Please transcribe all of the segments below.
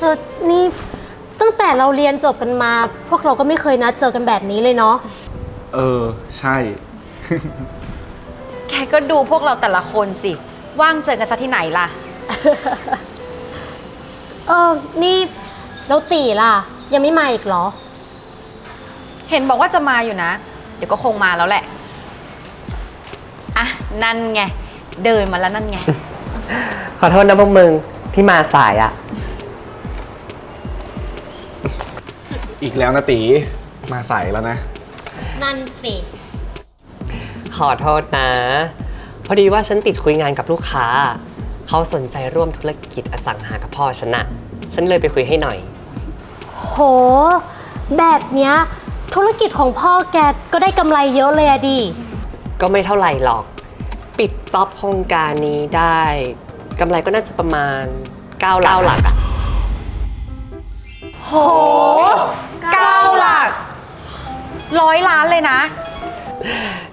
เออนี่ตั้งแต่เราเรียนจบกันมา พวกเราก็ไม่เคยนัดเจอกันแบบนี้เลยเนาะ เออ ใช่ แกก็ดูพวกเราแต่ละคนสิ ว่างเจอกันซะที่ไหนล่ะ เออ นี่แล้วตีล่ะ ยังไม่มาอีกเหรอ เห็นบอกว่าจะมาอยู่นะ เดี๋ยวก็คงมาแล้วแหละ อะ นั่นไง เดินมาแล้วนั่นไง ขอโทษนะพวกมึงที่มาสายอะ อีกแล้วนะตีมาใส่แล้วนะ นั่นสิขอโทษนะ พอดีว่าฉันติดคุยงานกับลูกค้า เขาสนใจร่วมธุรกิจอสังหากับพ่อฉันนะฉันเลยไปคุยให้หน่อย โห แบบเนี้ยธุรกิจของพ่อแกก็ได้กำไรเยอะเลยอะดิ ก็ไม่เท่าไหร่หรอก ปิดจ็อบโครงการนี้ได้กำไรก็น่าจะประมาณ9ล้านหลักอะโห เก้าหลักร้อยล้านเลยนะ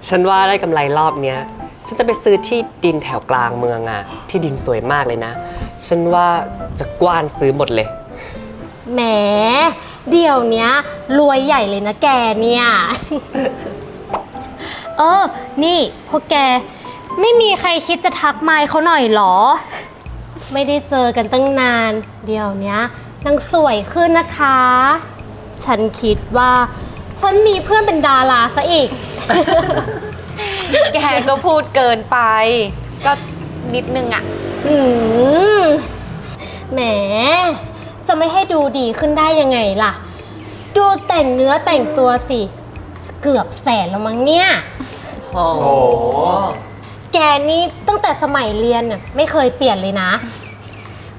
ฉันว่าได้กำไรรอบเนี้ย ฉันจะไปซื้อที่ดินแถวกลางเมืองอะที่ดินสวยมากเลยนะ ฉันว่าจะกว้านซื้อหมดเลย แหม เดี๋ยวเนี้ย รวยใหญ่เลยนะแกเนี่ย เออ นี่พวกแก ไม่มีใครคิดจะทักไมค์เขาหน่อยเหรอ ไม่ได้เจอกันตั้งนาน เดี๋ยวเนี้ยนางสวยขึ้นนะคะ ฉันคิดว่า ฉันมีเพื่อนเป็นดาราซะอีก แกก็พูดเกินไป ก็นิดนึงอะอืมแหม จะไม่ให้ดูดีขึ้นได้ยังไงล่ะ ดูแต่งเนื้อแต่งตัวสิ เกือบแสนแล้วมั้งเนี่ย โอ้โห แกนี่ตั้งแต่สมัยเรียนน่ะไม่เคยเปลี่ยนเลยนะ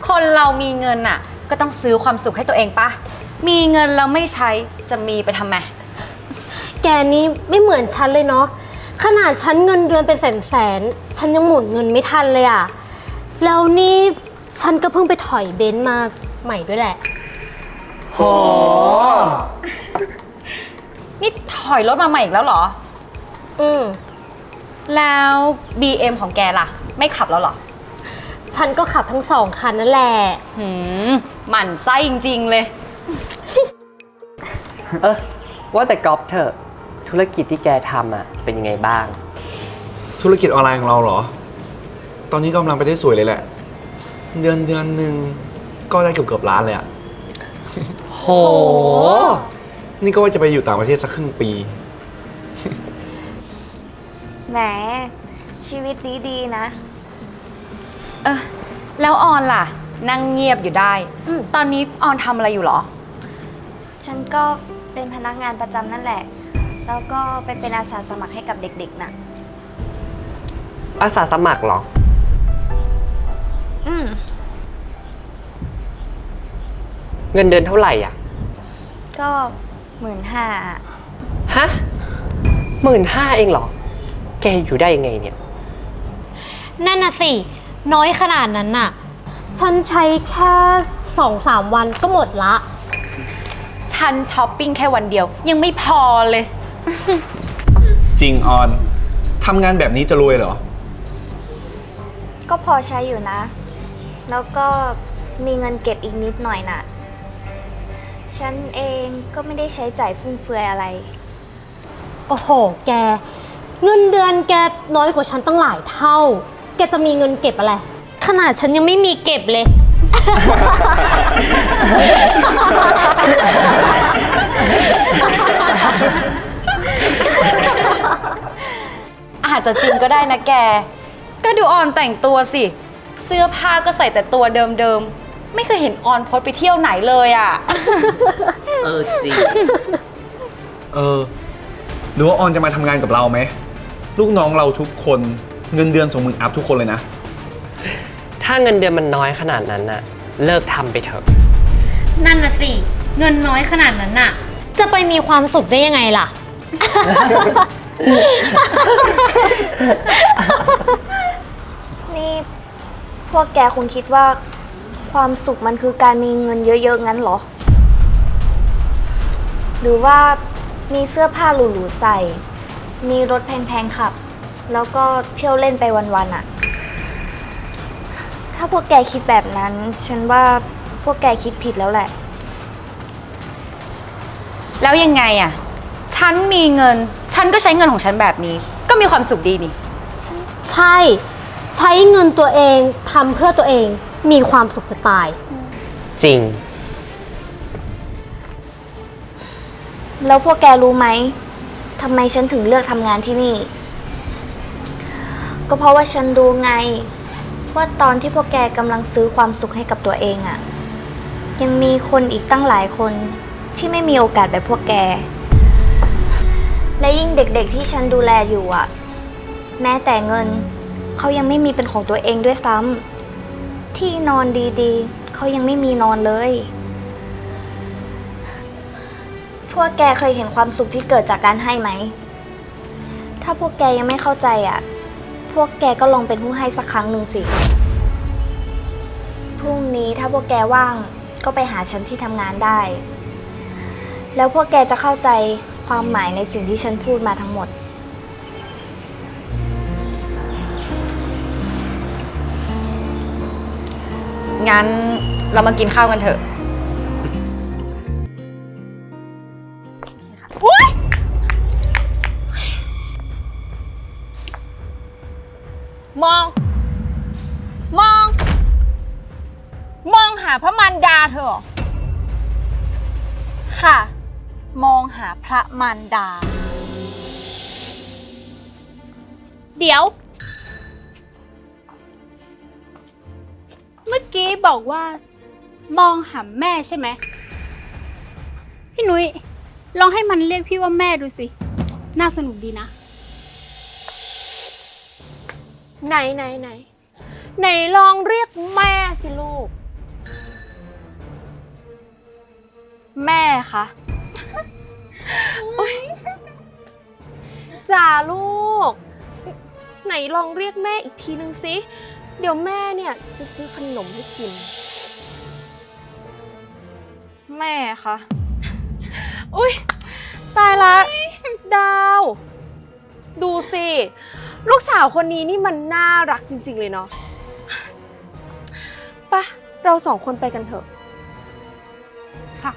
คนเรามีเงินอะก็ต้องซื้อความสุขให้ตัวเองปะ มีเงินแล้วไม่ใช้จะมีไปทำไม แกนี่ไม่เหมือนฉันเลยเนาะ ขนาดฉันเงินเดือนเป็นแสนแสนๆฉันยังหมุนเงินไม่ทันเลยอะแล้วนี่ฉันก็เพิ่งไปถอยเบนซ์มาใหม่ด้วยแหละ โห นี่ถอยรถมาใหม่อีกแล้วเหรอ อืม แล้ว BM ของแกล่ะ ไม่ขับแล้วเหรอ ฉันก็ขับทั้งสองคันนั่นแหละ หืมหมั่นไส้จริง ๆ เลย เออว่าแต่กอล์ฟเถอะธุรกิจที่แกทำอะ เป็นยังไงบ้าง ธุรกิจออนไลน์ของเราเหรอ ตอนนี้กำลังไปได้สวยเลยแหละ เดือนเดือนหนึ่งก็ได้เกือบเกือบล้านเลยอะโห นี่ก็ว่าจะไปอยู่ต่างประเทศสักครึ่งปี แหม ชีวิตดีๆนะ เออแล้วออนล่ะ นั่งเงียบอยู่ได้ อืม ตอนนี้ออนทำอะไรอยู่เหรอ ฉันก็เป็นพนักงานประจำนั่นแหละ แล้วก็ไปเป็นอาสาสมัครให้กับเด็กๆน่ะอาสาสมัครเหรอ อืม เงินเดือนเท่าไหร่อะ ก็หมื่นห้าฮะหมื่นห้าเองเหรอ แกอยู่ได้ยังไงเนี่ย นั่นน่ะสิ น้อยขนาดนั้นน่ะ ฉันใช้แค่สองสามวันก็หมดละ ฉันช้อปปิ้งแค่วันเดียว ยังไม่พอเลย จริงออนทำงานแบบนี้จะรวยเหรอ ก็พอใช้อยู่นะ แล้วก็มีเงินเก็บอีกนิดหน่อยน่ะ ฉันเองก็ไม่ได้ใช้จ่ายฟุ่มเฟือยอะไร โอ้โห แก เงินเดือนแกน้อยกว่าฉันตั้งหลายเท่า แกจะมีเงินเก็บอะไร ขนาดฉันยังไม่มีเก็บเลย อาจจะจริงก็ได้นะแก ก็ดูออนแต่งตัวสิ เสื้อผ้าก็ใส่แต่ตัวเดิมๆ ไม่เคยเห็นออนโพสต์ไปเที่ยวไหนเลยอะ เออจริง เออหรือว่าออนจะมาทำงานกับเราไหม ลูกน้องเราทุกคนเงินเดือนสองหมื่นอัพทุกคนเลยนะ ถ้าเงินเดือนมันน้อยขนาดนั้นน่ะ เลิกทำไปเถอะ นั่นน่ะสิ เงินน้อยขนาดนั้นน่ะ จะไปมีความสุขได้ยังไงล่ะ นี่พวกแกคงคิดว่า ความสุขมันคือการมีเงินเยอะๆงั้นเหรอ หรือว่ามีเสื้อผ้าหรูๆใส่ มีรถแพงๆขับ แล้วก็เที่ยวเล่นไปวันๆอะ ถ้าพวกแกคิดแบบนั้น ฉันว่าวกแกคิดผิดแล้วแหละ แล้วยังไงอะฉันมีเงิน ฉันก็ใช้เงินของฉันแบบนี้ ก็มีความสุขดีนี่ ใช่ ใช้เงินตัวเองทำเพื่อตัวเองมีความสุขจะตาย จริง แล้วพวกแกรู้ไหมทำไมฉันถึงเลือกทำงานที่นี่ ก็เพราะว่าฉันดูไง ว่าตอนที่พวกแกกำลังซื้อความสุขให้กับตัวเองอะยังมีคนอีกตั้งหลายคนที่ไม่มีโอกาสแบบพวกแก และยิ่งเด็กๆที่ฉันดูแลอยู่อะแม้แต่เงิน เขายังไม่มีเป็นของตัวเองด้วยซ้ำที่นอนดีๆ เขายังไม่มีนอนเลย พวกแกเคยเห็นความสุขที่เกิดจากการให้ไหม ถ้าพวกแกยังไม่เข้าใจอะ วกแกก็ลองเป็นผู้ให้สักครั้งหนึ่งสิ พรุ่งนี้ถ้าพวกแกว่างก็ไปหาฉันที่ทำงานได้ แล้วพวกแกจะเข้าใจความหมายในสิ่งที่ฉันพูดมาทั้งหมด งั้นเรามากินข้าวกันเถอะ มอง มอง มองหาพระมารดาเธอเหรอค่ะ มองหาพระมารดา เดี๋ยว เมื่อกี้บอกว่า มองหาแม่ใช่ไหม พี่นุ้ยลองให้มันเรียกพี่ว่าแม่ดูสิ น่าสนุกดีนะ ไหนไหนไหนไหนลองเรียกแม่สิลูก แม่คะโอ๊ยจ่าลูก ไหนลองเรียกแม่อีกทีนึงสิเดี๋ยวแม่เนี่ยจะซื้อขนมให้กิน แม่คะอุ้ยตายละ ดาว ดูสิ ลูกสาวคนนี้นี่มันน่ารักจริง ๆ เลยเนาะปะเราสองคนไปกันเถอะ ค่ะ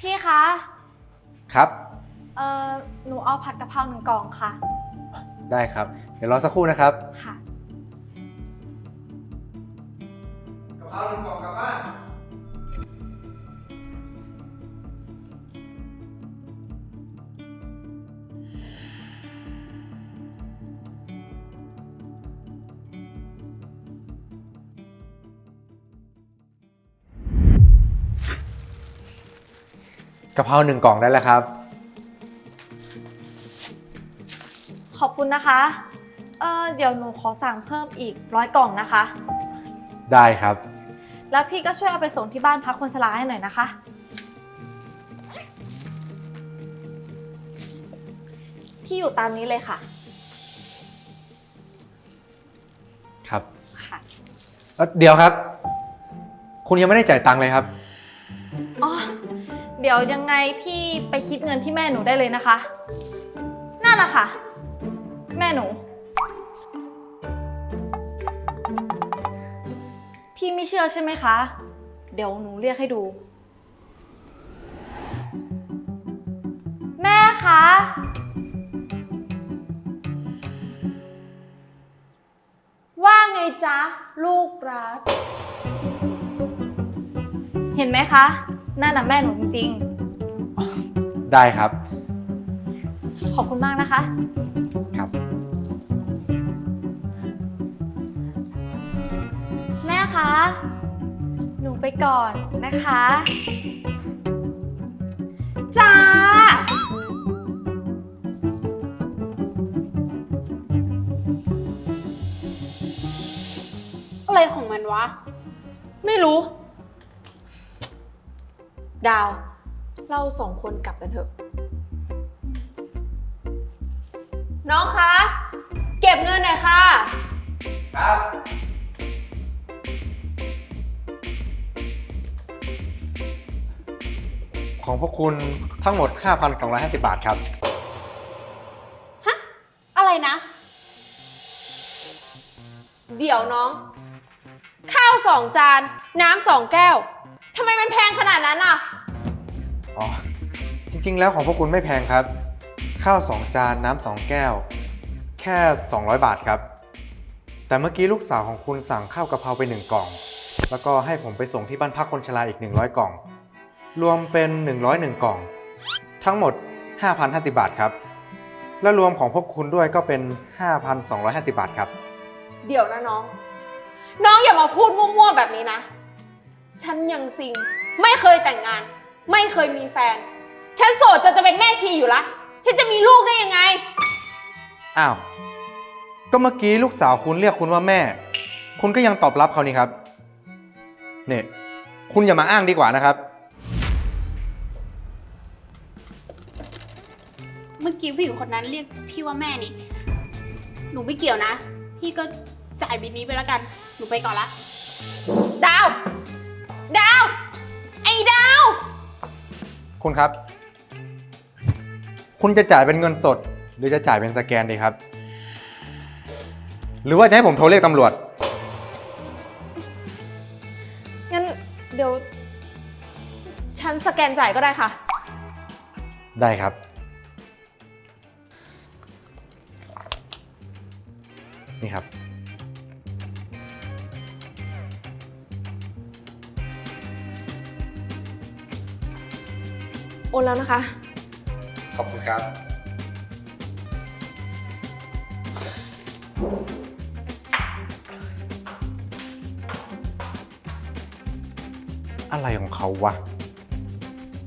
พี่คะ ครับ เอ่อ หนูเอาผัดกะเพราหนึ่งกล่องค่ะ ได้ครับ เดี๋ยวรอสักครู่นะครับ ค่ะ เพราหนึ่งกล่องกลับบ้าน กะเพราหนึ่งกล่องได้แล้วครับ ขอบคุณนะคะ เออเดี๋ยวหนูขอสั่งเพิ่มอีกร้อยกล่องนะคะ ได้ครับ แล้วพี่ก็ช่วยเอาไปส่งที่บ้านพักคนชราให้หน่อยนะคะ ที่อยู่ตามนี้เลยค่ะ ครับค่ะ เอ้อเดี๋ยวครับ คุณยังไม่ได้จ่ายตังค์เลยครับ อ๋อ เดี๋ยวยังไงพี่ไปคิดเงินที่แม่หนูได้เลยนะคะ นั่นแหละค่ะ แม่หนู พี่ไม่เชื่อใช่ไหมคะ เดี๋ยวหนูเรียกให้ดู แม่คะ ว่าไงจ๊ะ ลูกรัก เห็นไหมคะนั่นน่ะแม่หนูจริงได้ครับ ๆ ขอบคุณมากนะคะ ครับ คะ หนูไปก่อนนะคะ จ้า อะไรของมันวะ ไม่รู้ ดาว เราสองคนกลับกันเถอะ น้องคะ เก็บเงินหน่อยค่ะ ครับ ของพวกคุณทั้งหมด 5,250 บาทครับอะไรนะ เดี๋ยวน้อง ข้าวสองจาน น้ำสองแก้ว ทำไมมันแพงขนาดนั้นอะ อ๋อ จริงๆ แล้วของพวกคุณไม่แพงครับ ข้าว 2 จาน น้ำ2แก้ว แค่ 200 บาทครับ แต่เมื่อกี้ลูกสาวของคุณสั่งข้าวกะเพราไป 1 กล่อง แล้วก็ให้ผมไปส่งที่บ้านพักคนชราอีก 100 กล่อง รวมเป็น 101 กล่อง ทั้งหมด 5,050 บาทครับ และรวมของพวกคุณด้วยก็เป็น 5,250 บาทครับ เดี๋ยวนะน้อง น้องอย่ามาพูดมั่วๆแบบนี้นะ ฉันยังซิง ไม่เคยแต่งงาน ไม่เคยมีแฟน ฉันโสดจะจะเป็นแม่ชีอยู่ละ ฉันจะมีลูกได้ยังไง อ้าว ก็เมื่อกี้ลูกสาวคุณเรียกคุณว่าแม่ คุณก็ยังตอบรับเขานี่ครับ เนี่ย คุณอย่ามาอ้างดีกว่านะครับ เมื่อกี้ผู้หญิงคนนั้นเรียกพี่ว่าแม่นี่ หนูไม่เกี่ยวนะ พี่ก็จ่ายบินนี้ไปแล้วกัน หนูไปก่อนละ ดาว ดาว ไอ้ดาว คุณครับ คุณจะจ่ายเป็นเงินสด หรือจะจ่ายเป็นสแกนดีครับ หรือว่าจะให้ผมโทรเรียกตำรวจ งั้นเดี๋ยว ฉันสแกนจ่ายก็ได้ค่ะ ได้ครับ นี่ครับ โอนแล้วนะคะ ขอบคุณครับ อะไรของเขาวะ